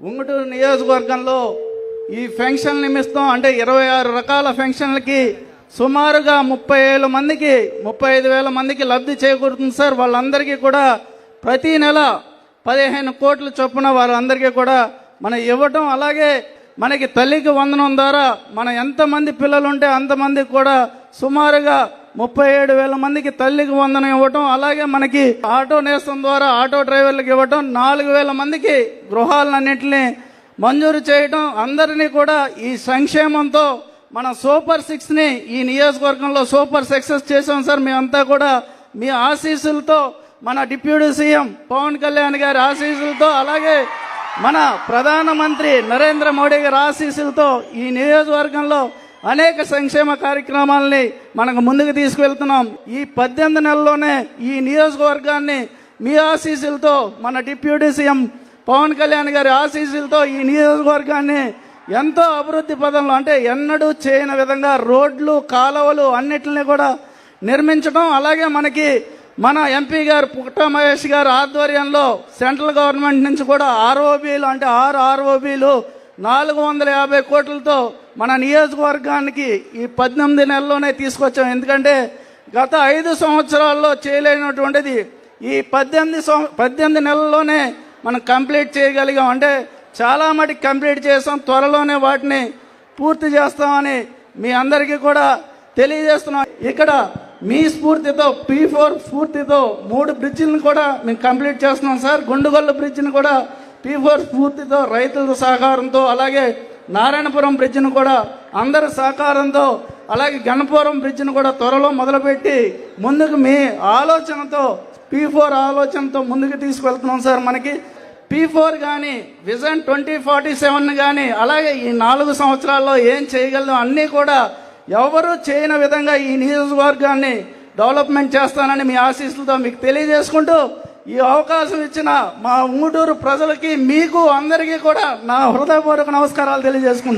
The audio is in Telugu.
ఉంగుటూరు నియోజకవర్గంలో ఈ ఫెన్షన్ నిమిత్తం అంటే ఇరవై ఆరు రకాల ఫెన్షన్లకి సుమారుగా ముప్పై వేల మందికి ముప్పై ఐదు వేల మందికి లబ్ధి చేకూరుతుంది సార్. వాళ్ళందరికీ కూడా ప్రతి నెల పదిహేను కోట్ల చొప్పున వారందరికీ కూడా మనం ఇవ్వటం అలాగే మనకి తల్లికి వందనం ద్వారా మన ఎంతమంది పిల్లలుంటే అంతమందికి కూడా సుమారుగా ముప్పై ఏడు వేల మందికి తల్లికి వందనం ఇవ్వటం అలాగే మనకి ఆటో నేస్తం ద్వారా ఆటో డ్రైవర్లకు ఇవ్వటం నాలుగు వేల మందికి గృహాలన్నింటినీ మంజూరు చేయటం అందరినీ కూడా ఈ సంక్షేమంతో మన సూపర్ సిక్స్ని ఈ నియోజకవర్గంలో సూపర్ సక్సెస్ చేసాం సార్. మేమంతా కూడా మీ ఆశీస్సులతో మన డిప్యూటీ సీఎం పవన్ కళ్యాణ్ గారి ఆశీస్సులతో అలాగే మన ప్రధానమంత్రి నరేంద్ర మోడీ గారి ఆశీస్సులతో ఈ నియోజకవర్గంలో అనేక సంక్షేమ కార్యక్రమాలని మనకు ముందుకు తీసుకువెళ్తున్నాం. ఈ పద్దెనిమిది నెలల్లోనే ఈ నియోజకవర్గాన్ని మీ ఆశీస్సులతో మన డిప్యూటీ సీఎం పవన్ కళ్యాణ్ గారి ఆశీస్సులతో ఈ నియోజకవర్గాన్ని ఎంతో అభివృద్ధి పదంలో అంటే ఎన్నడూ చేయని విధంగా రోడ్లు కాలువలు అన్నిటిని కూడా నిర్మించడం అలాగే మనకి మన ఎంపీ గారు పుట్ట మహేష్ గారు ఆధ్వర్యంలో సెంట్రల్ గవర్నమెంట్ నుంచి కూడా ఆర్ఓబీలు అంటే ఆరు ఆర్ఓబీలు నాలుగు వందల యాభై కోట్లతో మన నియోజకవర్గానికి ఈ పద్దెనిమిది నెలల్లోనే తీసుకొచ్చాం. ఎందుకంటే గత ఐదు సంవత్సరాల్లో చేయలేనటువంటిది ఈ పద్దెనిమిది సం- పద్దెనిమిది నెలల్లోనే మనం కంప్లీట్ చేయగలిగాం. అంటే చాలా మటుకు కంప్లీట్ చేసాం. త్వరలోనే వాటిని పూర్తి చేస్తామని మీ అందరికీ కూడా తెలియజేస్తున్నాం. ఇక్కడ మీ స్ఫూర్తితో పీ ఫోర్ స్ఫూర్తితో మూడు బ్రిడ్జిలను కూడా మేము కంప్లీట్ చేస్తున్నాం సార్. గుండుగొల్ల బ్రిడ్జిని కూడా పీ ఫోర్ స్ఫూర్తితో రైతుల సహకారంతో అలాగే నారాయణపురం బ్రిడ్జిని కూడా అందరి సహకారంతో అలాగే గణపురం బ్రిడ్జిని కూడా త్వరలో మొదలుపెట్టి ముందుకు మీ ఆలోచనతో పీ ఫోర్ ఆలోచనతో ముందుకు తీసుకెళ్తున్నాం సార్ మనకి. పీ ఫోర్ కానీ విజన్ ట్వంటీ ఫార్టీ సెవెన్ కానీ అలాగే ఈ నాలుగు సంవత్సరాల్లో ఏం చేయగలం అన్నీ కూడా ఎవరు చేయని విధంగా ఈ నియోజకవర్గాన్ని డెవలప్మెంట్ చేస్తానని మీ ఆశీస్సులతో మీకు తెలియజేసుకుంటూ ఈ అవకాశం ఇచ్చిన మా ఉంగుటూరు ప్రజలకి మీకు అందరికీ కూడా నా హృదయపూర్వక నమస్కారాలు తెలియజేసుకుంటున్నాను.